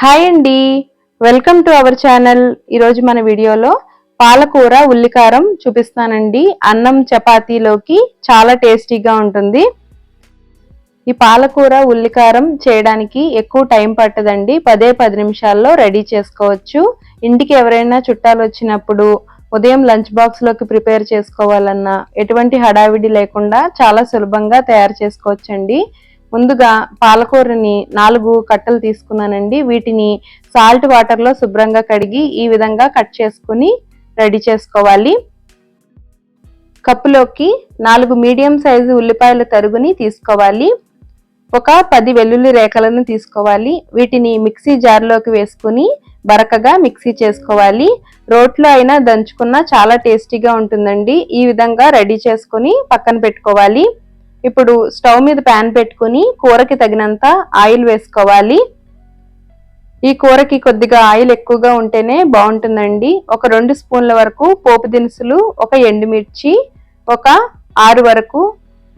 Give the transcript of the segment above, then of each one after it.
Hi అండి. Welcome to our channel. ఈరోజు మన వీడియోలో పాలకూర ఉల్లికారం చూపిస్తానండి. అన్నం చపాతీలోకి చాలా టేస్టీగా ఉంటుంది. ఈ పాలకూర ఉల్లికారం చేయడానికి ఎక్కువ టైం పట్టదండి. పదే పది నిమిషాల్లో రెడీ చేసుకోవచ్చు. ఇంటికి ఎవరైనా చుట్టాలు వచ్చినప్పుడు ఉదయం లంచ్ బాక్స్లోకి ప్రిపేర్ చేసుకోవాలన్నా ఎటువంటి హడావిడి లేకుండా చాలా సులభంగా తయారు చేసుకోవచ్చండి. ముందుగా పాలకూరని నాలుగు కట్టలు తీసుకున్నానండి. వీటిని సాల్ట్ వాటర్లో శుభ్రంగా కడిగి ఈ విధంగా కట్ చేసుకుని రెడీ చేసుకోవాలి. కప్పులోకి నాలుగు మీడియం సైజు ఉల్లిపాయల తరుగుని తీసుకోవాలి. ఒక పది వెల్లుల్లి రేఖలను తీసుకోవాలి. వీటిని మిక్సీ జార్లోకి వేసుకుని బరకగా మిక్సీ చేసుకోవాలి. రోట్లో అయినా దంచుకున్న చాలా టేస్టీగా ఉంటుందండి. ఈ విధంగా రెడీ చేసుకుని పక్కన పెట్టుకోవాలి. ఇప్పుడు స్టవ్ మీద ప్యాన్ పెట్టుకుని కూరకి తగినంత ఆయిల్ వేసుకోవాలి. ఈ కూరకి కొద్దిగా ఆయిల్ ఎక్కువగా ఉంటేనే బాగుంటుందండి. ఒక రెండు స్పూన్ల వరకు పోపు దినుసులు ఒక ఎండుమిర్చి ఒక ఆరు వరకు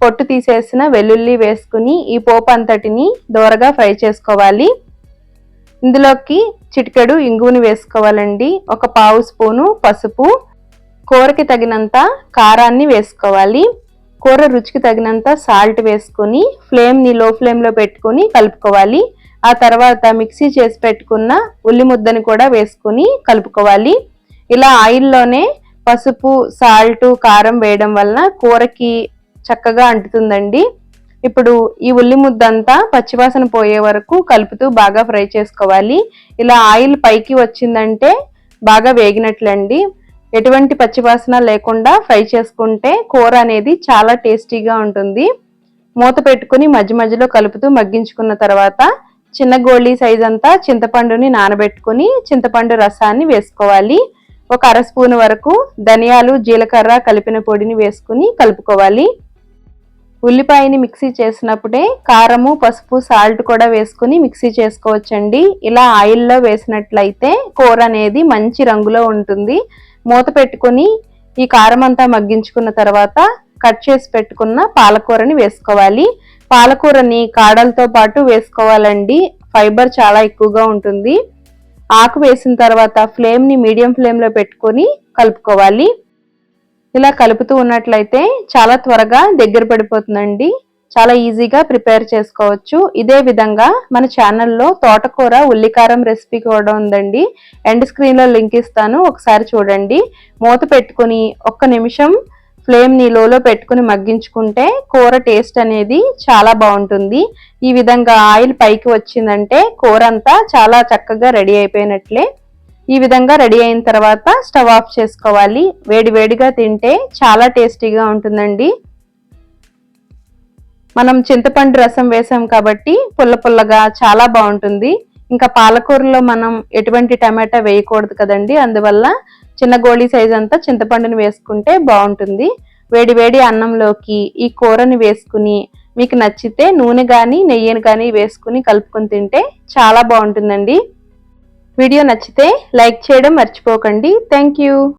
పొట్టు తీసేసిన వెల్లుల్లి వేసుకుని ఈ పోపు అంతటిని దోరగా ఫ్రై చేసుకోవాలి. ఇందులోకి చిటికెడు ఇంగువని వేసుకోవాలండి. ఒక పావు స్పూను పసుపు. కూరకి తగినంత కారాన్ని వేసుకోవాలి. కూర రుచికి తగినంత సాల్ట్ వేసుకొని ఫ్లేమ్ని లో ఫ్లేమ్లో పెట్టుకొని కలుపుకోవాలి. ఆ తర్వాత మిక్సీ చేసి పెట్టుకున్న ఉల్లి ముద్దని కూడా వేసుకొని కలుపుకోవాలి. ఇలా ఆయిల్లోనే పసుపు సాల్ట్ కారం వేయడం వలన కూరకి చక్కగా అంటుతుందండి. ఇప్పుడు ఈ ఉల్లి ముద్దంతా పచ్చివాసన పోయే వరకు కలుపుతూ బాగా ఫ్రై చేసుకోవాలి. ఇలా ఆయిల్ పైకి వచ్చిందంటే బాగా వేగినట్లండి. ఎటువంటి పచ్చివాసన లేకుండా ఫ్రై చేసుకుంటే కూర అనేది చాలా టేస్టీగా ఉంటుంది. మూత పెట్టుకుని మధ్య మధ్యలో కలుపుతూ మగ్గించుకున్న తర్వాత చిన్న గోళీ సైజ్ అంతా చింతపండుని నానబెట్టుకుని చింతపండు రసాన్ని వేసుకోవాలి. ఒక అర స్పూన్ వరకు ధనియాలు జీలకర్ర కలిపిన పొడిని వేసుకుని కలుపుకోవాలి. ఉల్లిపాయని మిక్సీ చేసినప్పుడే కారము పసుపు సాల్ట్ కూడా వేసుకుని మిక్సీ చేసుకోవచ్చండి. ఇలా ఆయిల్లో వేసినట్లయితే కూర అనేది మంచి రంగులో ఉంటుంది. మూత పెట్టుకుని ఈ కారం అంతా మగ్గించుకున్న తర్వాత కట్ చేసి పెట్టుకున్న పాలకూరని వేసుకోవాలి. పాలకూరని కాడలతో పాటు వేసుకోవాలండి. ఫైబర్ చాలా ఎక్కువగా ఉంటుంది. ఆకు వేసిన తర్వాత ఫ్లేమ్ని మీడియం ఫ్లేమ్లో పెట్టుకొని కలుపుకోవాలి. ఇలా కలుపుతూ ఉన్నట్లయితే చాలా త్వరగా దగ్గర పడిపోతుందండి. చాలా ఈజీగా ప్రిపేర్ చేసుకోవచ్చు. ఇదే విధంగా మన ఛానల్లో తోటకూర ఉల్లికారం రెసిపీ కూడా ఉందండి. ఎండ్ స్క్రీన్లో లింక్ ఇస్తాను ఒకసారి చూడండి. మూత పెట్టుకుని ఒక్క నిమిషం ఫ్లేమ్ని లోలో పెట్టుకుని మగ్గించుకుంటే కూర టేస్ట్ అనేది చాలా బాగుంటుంది. ఈ విధంగా ఆయిల్ పైకి వచ్చిందంటే కూర అంతా చాలా చక్కగా రెడీ అయిపోయినట్లే. ఈ విధంగా రెడీ అయిన తర్వాత స్టవ్ ఆఫ్ చేసుకోవాలి. వేడి వేడిగా తింటే చాలా టేస్టీగా ఉంటుందండి. మనం చింతపండు రసం వేసాం కాబట్టి పుల్ల పుల్లగా చాలా బాగుంటుంది. ఇంకా పాలకూరలో మనం ఎటువంటి టమాటా వేయకూడదు కదండి. అందువల్ల చిన్న గోళీ సైజ్ అంతా చింతపండుని వేసుకుంటే బాగుంటుంది. వేడి వేడి అన్నంలోకి ఈ కూరని వేసుకుని మీకు నచ్చితే నూనె కానీ నెయ్యిని కానీ వేసుకుని కలుపుకొని తింటే చాలా బాగుంటుందండి. వీడియో నచ్చితే లైక్ చేయడం మర్చిపోకండి. Thank you.